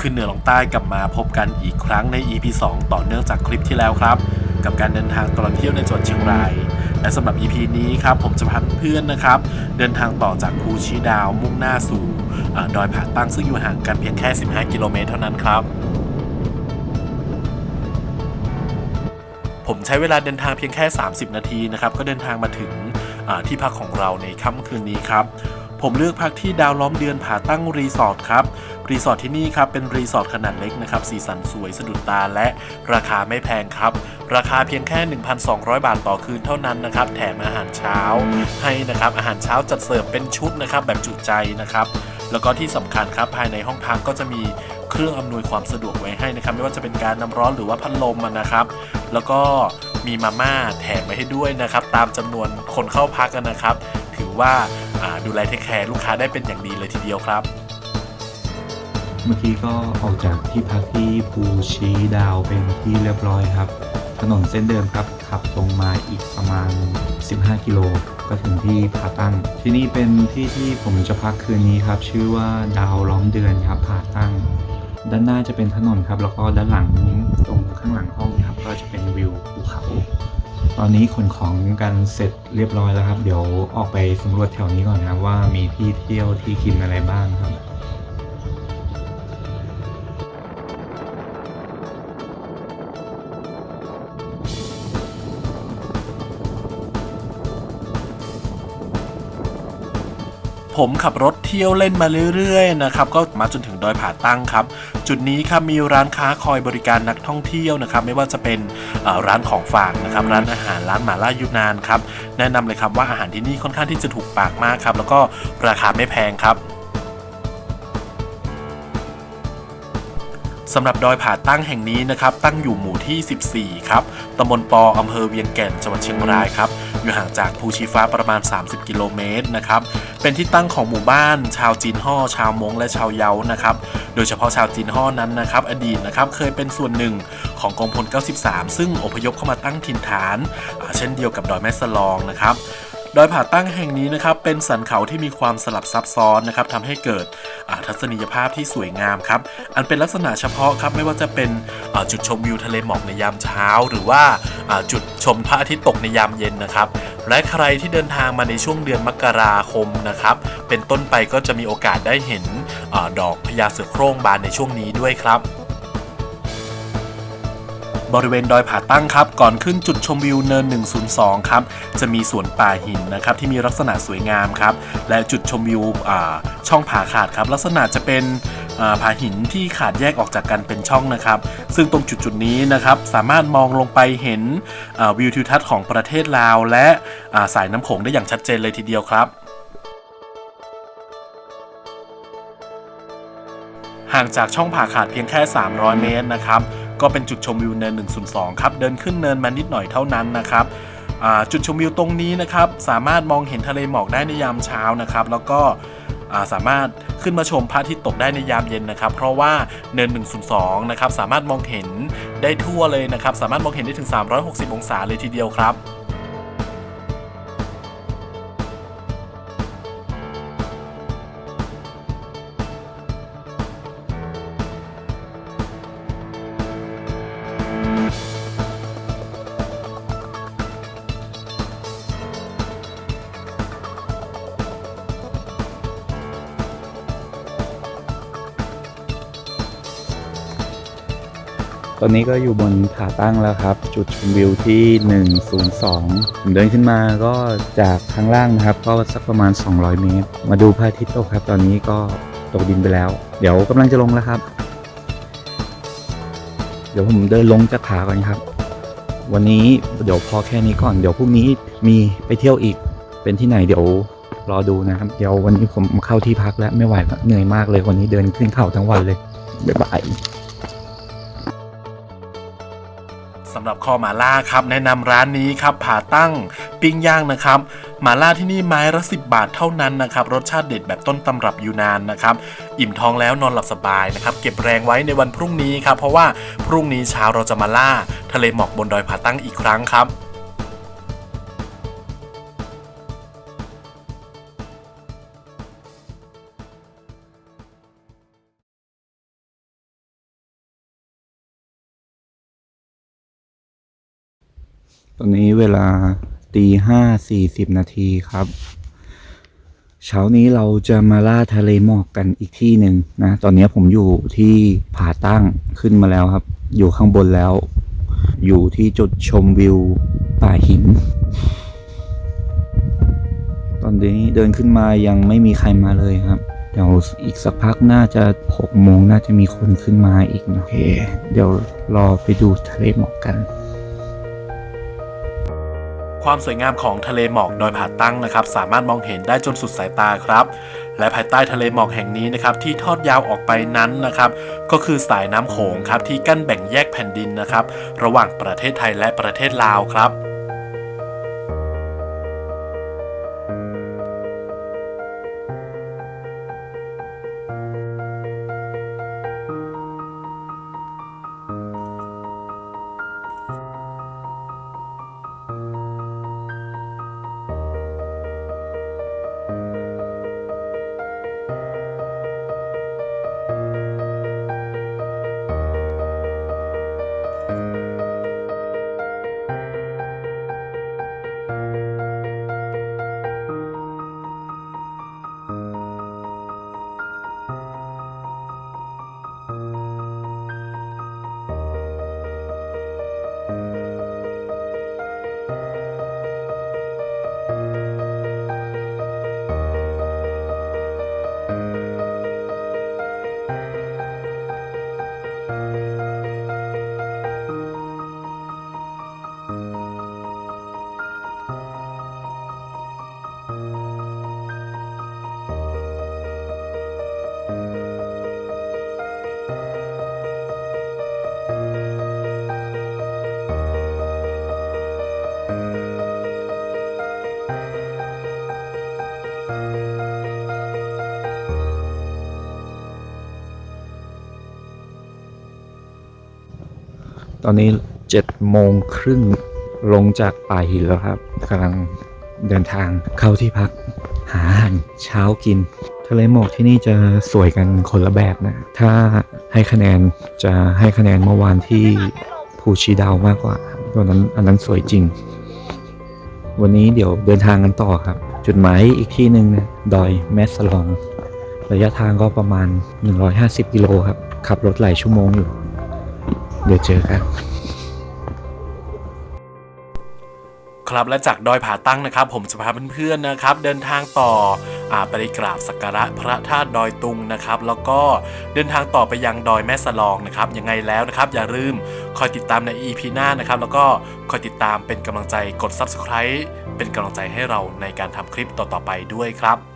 ขึ้นเหนือลงใต้กลับมาพบกันอีกครั้งใน EP 2 ต่อเนื่องจากคลิปที่แล้วครับ กับการเดินทางตลอดเที่ยวในจังหวัดเชียงราย และสำหรับ EP นี้ครับผมจะพาเพื่อนนะครับ เดินทางต่อจากภูชีดาวมุ่งหน้าสู่ดอยผาตั้งซึ่งอยู่ห่างกันเพียงแค่ 15 กิโลเมตรเท่านั้นครับผมใช้เวลาเดินทางเพียงแค่ 30 นาทีนะครับ ก็เดินทางมาถึงที่พักของเราในค่ำคืนนี้ครับ ผมเลือกพักที่ดาวล้อมเดือนผาตั้งรีสอร์ทครับ รีสอร์ทที่นี่ครับเป็นรีสอร์ทขนาดเล็กนะครับ สีสันสวยสะดุดตาและราคาไม่แพงครับ ราคาเพียงแค่ 1,200 บาทต่อคืนเท่านั้นนะครับ แถมอาหารเช้าให้นะครับ อาหารเช้าจัดเสิร์ฟเป็นชุดนะครับแบบจุใจนะครับแล้วก็ที่สำคัญครับภายในห้องพักก็จะมีเครื่องอำนวยความสะดวกไว้ให้นะครับ ไม่ว่าจะเป็นการน้ำร้อนหรือว่าพัดลมนะครับ แล้วก็มีมาม่าแถมไว้ให้ด้วยนะครับ ตามจำนวนคนเข้าพักกันนะครับ ถือว่าาดูแลเทคแคร์ลูกค้าได้เป็นอย่างดีเลยทีเดียวครับ เมื่อกี้ก็ออกจากที่พักที่ภูชีดาวเป็นที่เรียบร้อยครับ ถนนเส้นเดิมครับขับตรงมาอีกประมาณ 15 กิโลก็ถึงที่ผาตั้ง ที่นี่เป็นที่ที่ผมจะพักคืนนี้ครับ ชื่อว่าดาวล้อมเดือนครับผาตั้ง ด้านหน้าจะเป็นถนนครับ แล้วก็ด้านหลังตรงข้างหลังห้องนะครับ ก็จะเป็นวิวภูเขา ตอนนี้ขนของกันเสร็จเรียบร้อยแล้วครับ เดี๋ยวออกไปสำรวจแถวนี้ก่อนนะครับว่ามีที่เที่ยวที่กินอะไรบ้างครับ ผมขับรถเที่ยวเล่นมาเรื่อยๆนะครับก็มาจนถึงดอยผาตั้งครับ จุดนี้ครับมีร้านค้าคอยบริการนักท่องเที่ยวนะครับ ไม่ว่าจะเป็นร้านของฝากนะครับร้านอาหารร้านหมาล่ายูนานครับแนะนำเลยครับว่าอาหารที่นี่ค่อนข้างที่จะถูกปากมากครับแล้วก็ราคาไม่แพงครับ สำหรับดอยผาตั้งแห่งนี้นะครับ ตั้งอยู่หมู่ที่ 14 ครับ ตำบลปออำเภอเวียงแก่น จังหวัดเชียงรายครับ อยู่ห่างจากภูชีฟ้าประมาณ 30 กิโลเมตรนะครับ เป็นที่ตั้งของหมู่บ้าน ชาวจีนฮ่อ ชาวมงและชาวเยานะครับ โดยเฉพาะชาวจีนฮ่อนั้นนะครับ อดีตนะครับ เคยเป็นส่วนหนึ่งของกองพล 93 ซึ่งอพยพเข้ามาตั้งถิ่นฐาน เช่นเดียวกับดอยแม่สลองนะครับ ดอยผาตั้งแห่งนี้นะครับเป็นสันเขาที่มีความสลับซับซ้อนนะครับทำให้เกิดทัศนียภาพที่สวยงามครับอันเป็นลักษณะเฉพาะครับไม่ว่าจะเป็นจุดชมวิวทะเลหมอกในยามเช้า หรือว่าจุดชมพระอาทิตย์ตกในยามเย็นนะครับและใครที่เดินทางมาในช่วงเดือนมกราคมนะครับเป็นต้นไปก็จะมีโอกาสได้เห็นอดอกพญาเสือโคร่งบานในช่วงนี้ด้วยครับ บริเวณดอยผาตั้งครับ ก่อนขึ้นจุดชมวิวเนิน 102 ครับ จะมีสวนป่าหินนะครับที่มีลักษณะสวยงามครับ และจุดชมวิวช่องผาขาดครับ ลักษณะจะเป็นผาหินที่ขาดแยกออกจากกันเป็นช่องนะครับ ซึ่งตรงจุดจุดๆนี้นะครับสามารถมองลงไปเห็นวิวทิวทัศน์ของประเทศลาว และาสายน้ำโขงได้อย่างชัดเจนเลยทีเดียวครับห่างจากช่องผ่าขาดเพียงแค่ 300 เมตรนะครับ ก็เป็นจุดชมวิวเนิน 102 ครับ เดินขึ้นเนินมานิดหน่อยเท่านั้นนะครับจุดชมวิวตรงนี้นะครับ สามารถมองเห็นทะเลหมอกได้ในยามเช้านะครับ แล้วก็สามารถขึ้นมาชมพระอาทิตย์ตกได้ในยามเย็นนะครับ เพราะว่าเนิน 102 นะครับ สามารถมองเห็นได้ทั่วเลยนะครับ สามารถมองเห็นได้ถึง 360 องศาเลยทีเดียวครับ อนนี้ก็อยู่บนผาตั้งแล้วครับ จุดชมวิวที่ 102ผมเดินขึ้นมาก็จากข้างล่างนะครับ ก็สักประมาณ 200 เมตร มาดูพระอาทิตย์ตกครับ ตอนนี้ก็ตกดินไปแล้ว เดี๋ยวกำลังจะลงแล้วครับ เดี๋ยวผมเดินลงจากผาก่อนครับ วันนี้เดี๋ยวพอแค่นี้ก่อนเดี๋ยวพรุ่งนี้มีไปเที่ยวอีกเป็นที่ไหนเดี๋ยวรอดูนะครับ เดี๋ยววันนี้ผมเข้าที่พักแล้วไม่ไหวแล้วเหนื่อยมากเลยวันนี้เดินขึ้นเขาทั้งวันเลยบ๊ายบายำหรับคอหมาล่าครับแนะนำร้านนี้ครับผาตั้งปิ้งย่างนะครับหมาล่าที่นี่ไม้ละสิบาทเท่านั้นนะครับรสชาติเด็ดแบบต้นตำรับยูนานนะครับอิ่มท้องแล้วนอนหลับสบายนะครับเก็บแรงไว้ในวันพรุ่งนี้ครับเพราะว่าพรุ่งนี้เช้าเราจะมาล่า ทะเลหมอกบนดอยผาตั้งอีกครั้งครับ ตอนนี้เวลาตีห้าสี่สิบนาทีครับ เช้านี้เราจะมาล่าทะเลหมอกกันอีกที่หนึ่งนะ ตอนนี้ผมอยู่ที่ผาตั้งขึ้นมาแล้วครับ อยู่ข้างบนแล้ว อยู่ที่จุดชมวิวป่าหิน ตอนนี้เดินขึ้นมายังไม่มีใครมาเลยครับ เดี๋ยวอีกสักพักน่าจะหกโมงน่าจะมีคนขึ้นมาอีกนะโอเค เดี๋ยวรอไปดูทะเลหมอกกัน ความสวยงามของทะเลหมอกดอยผาตั้งนะครับ สามารถมองเห็นได้จนสุดสายตาครับ และภายใต้ทะเลหมอกแห่งนี้นะครับที่ทอดยาวออกไปนั้นนะครับ ก็คือสายน้ำโขงครับที่กั้นแบ่งแยกแผ่นดินนะครับ ระหว่างประเทศไทยและประเทศลาวครับ ตอนนี้เจ็ดโมงครึ่งลงจากป่าหินแล้วครับกำลังเดินทางเข้าที่พักหาอาหารเช้ากิน ทะเลหมอกที่นี่จะสวยกันคนละแบบนะ ถ้าให้คะแนนจะให้คะแนนเมื่อวานที่ภูชีดาวมากกว่าตอนนั้นอันนั้นสวยจริง วันนี้เดี๋ยวเดินทางกันต่อครับ จุดหมายอีกที่หนึ่งนะดอยแม่สลอง ระยะทางก็ประมาณ 150 กิโลครับ ขับรถหลายชั่วโมงอยู่ เดี๋ยวเจอกัน ครับ และจากดอยผาตั้งนะครับ ผมจะพาเพื่อนๆนะครับ เดินทางต่ออไปกราบสักการะพระธาตุดอยตุงนะครับ แล้วก็เดินทางต่อไปยังดอยแม่สลองนะครับยังไงแล้วนะครับ อย่าลืมคอยติดตามใน EP หน้านะครับ แล้วก็คอยติดตามเป็นกำลังใจกด Subscribe เป็นกำลังใจให้เราในการทำคลิปต่อๆไปด้วยครับ